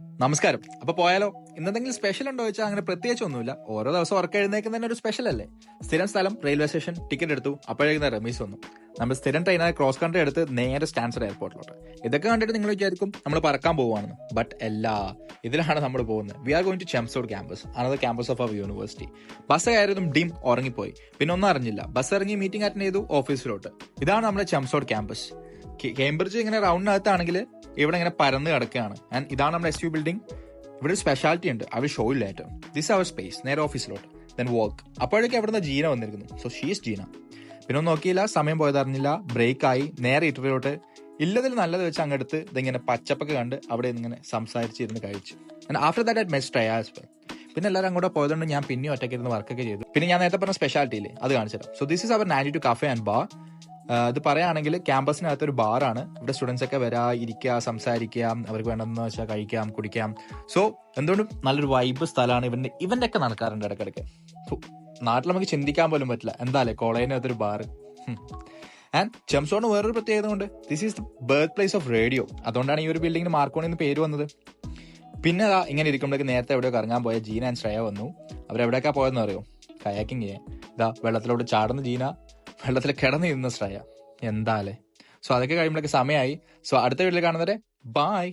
നമസ്കാരം. അപ്പൊ പോയാലോ? ഇന്നെന്തെങ്കിലും സ്പെഷ്യൽ ഉണ്ടോ വെച്ചാൽ അങ്ങനെ പ്രത്യേകിച്ച് ഒന്നുമില്ല. ഓരോ ദിവസം ഉറക്കം എഴുന്നേക്കുന്ന തന്നെ ഒരു സ്പെഷ്യൽ അല്ലേ? സ്ഥിരം സ്ഥലം റെയിൽവേ സ്റ്റേഷൻ ടിക്കറ്റ് എടുത്തു അപ്പോഴേക്കും റമീസ് വന്നു. നമ്മൾ സ്ഥിരം ട്രെയിനായ ക്രോസ് കൺട്രി എടുത്ത് നേരെ സ്റ്റാൻസർ എയർപോർട്ടിലോട്ട് ഇതൊക്കെ കണ്ടിട്ട് നിങ്ങൾ വിചാരിക്കും നമ്മൾ പറക്കാൻ പോവുകയാണെന്ന്. ബട്ട് എല്ലാ ഇതിലാണ് നമ്മൾ പോകുന്നത്. We are going to Chemsod campus another campus of our university bus കയറിയതും ഡിം ഉറങ്ങിപ്പോയി. പിന്നെ ഒന്നും അറിഞ്ഞില്ല. ബസ് ഇറങ്ങി മീറ്റിംഗ് അറ്റൻഡ് ചെയ്തു ഓഫീസിലോട്ട് ഇതാണ് നമ്മുടെ ചെംസോഡ് ക്യാമ്പസ് കേംബ്രിഡ്ജ് ഇങ്ങനെ റൗണ്ടിനകത്താണെങ്കിൽ ഇവിടെ ഇങ്ങനെ പരന്ന് കിടക്കുകയാണ്. ആൻഡ് ഇതാണ് നമ്മുടെ എസ് യു ബിൽഡിംഗ് ഇവിടെ ഒരു സ്പെഷ്യാലിറ്റി ഉണ്ട്. അവർ ഷോ ഇല്ല ഏറ്റവും. ദിസ് അവർ സ്പേസ് നേരെ ഓഫീസിലോട്ട് ദെൻ വർക്ക് അപ്പോഴേക്കും അവിടുന്ന് ജീന വന്നിരിക്കുന്നു. So she's Jeena. പിന്നെ ഒന്നും നോക്കിയില്ല സമയം പോയതറിഞ്ഞില്ല ബ്രേക്ക് ആയി. നേരെ ഇന്റർവ്യൂലോട്ട് ഇല്ലതിൽ നല്ലത് വെച്ച് അങ്ങെടുത്ത് ഇതിങ്ങനെ പച്ചപ്പൊക്കെ കണ്ട് അവിടെ ഇങ്ങനെ സംസാരിച്ചിരുന്ന് കഴിച്ചു. After that at most try as പിന്നെ എല്ലാവരും അങ്ങോട്ട് പോയതുകൊണ്ട് ഞാൻ പിന്നെ ഒറ്റയ്ക്ക് ഇരുന്ന് വർക്കൊക്കെ ചെയ്തു. പിന്നെ ഞാൻ നേരത്തെ പറഞ്ഞ സ്പെഷ്യാലിറ്റി ഇല്ലേ? അത് കാണിച്ചു തരാം സോ ദിസ് ഇസ് അവർ നാന്റി ടു കഫേ ആൻഡ് ബാർ ഇത് പറയുകയാണെങ്കിൽ ക്യാമ്പസിനകത്ത് ഒരു ബാറാണ്. ഇവിടെ സ്റ്റുഡൻസ് ഒക്കെ വരാ ഇരിക്കുക സംസാരിക്കുക അവർക്ക് വേണമെന്ന് വെച്ചാൽ കഴിക്കാം കുടിക്കാം. സോ എന്തുകൊണ്ടും നല്ലൊരു വൈബ് സ്ഥലമാണ് ഇവന്റെ ഇവന്റെ ഒക്കെ നടക്കാറുണ്ട് ഇടയ്ക്കിടയ്ക്ക്. നാട്ടിൽ നമുക്ക് ചിന്തിക്കാൻ പോലും പറ്റില്ല. എന്താല്ലേ കോളേജിനകത്തൊരു ബാർ ആൻഡ് ചെംസോണ് വേറൊരു പ്രത്യേകത കൊണ്ട് this is the birth place of radio അതുകൊണ്ടാണ് ഈ ഒരു ബിൽഡിങ്ങിന് മാർക്കോണി എന്ന് പേര് വന്നത്. പിന്നെ അതാ ഇങ്ങനെ ഇരിക്കുമ്പോഴേക്ക് നേരത്തെ എവിടെയോ കറങ്ങാൻ പോയ ജീന ആൻഡ് ശ്രേയ വന്നു. അവരെവിടെയൊക്കെ പോയെന്ന് അറിയോ? കയാക്കിങ് ചെയ്യാൻ. ഇതാ വെള്ളത്തിലോട്ട് ചാടുന്ന ജീന. വെള്ളത്തിൽ കിടന്നിരുന്ന ശ്രേയ. എന്താലേ? സോ അതൊക്കെ കഴിയുമ്പോഴേക്ക് സമയമായി സോ അടുത്ത വീട്ടിൽ കാണുന്നവരെ ബായ്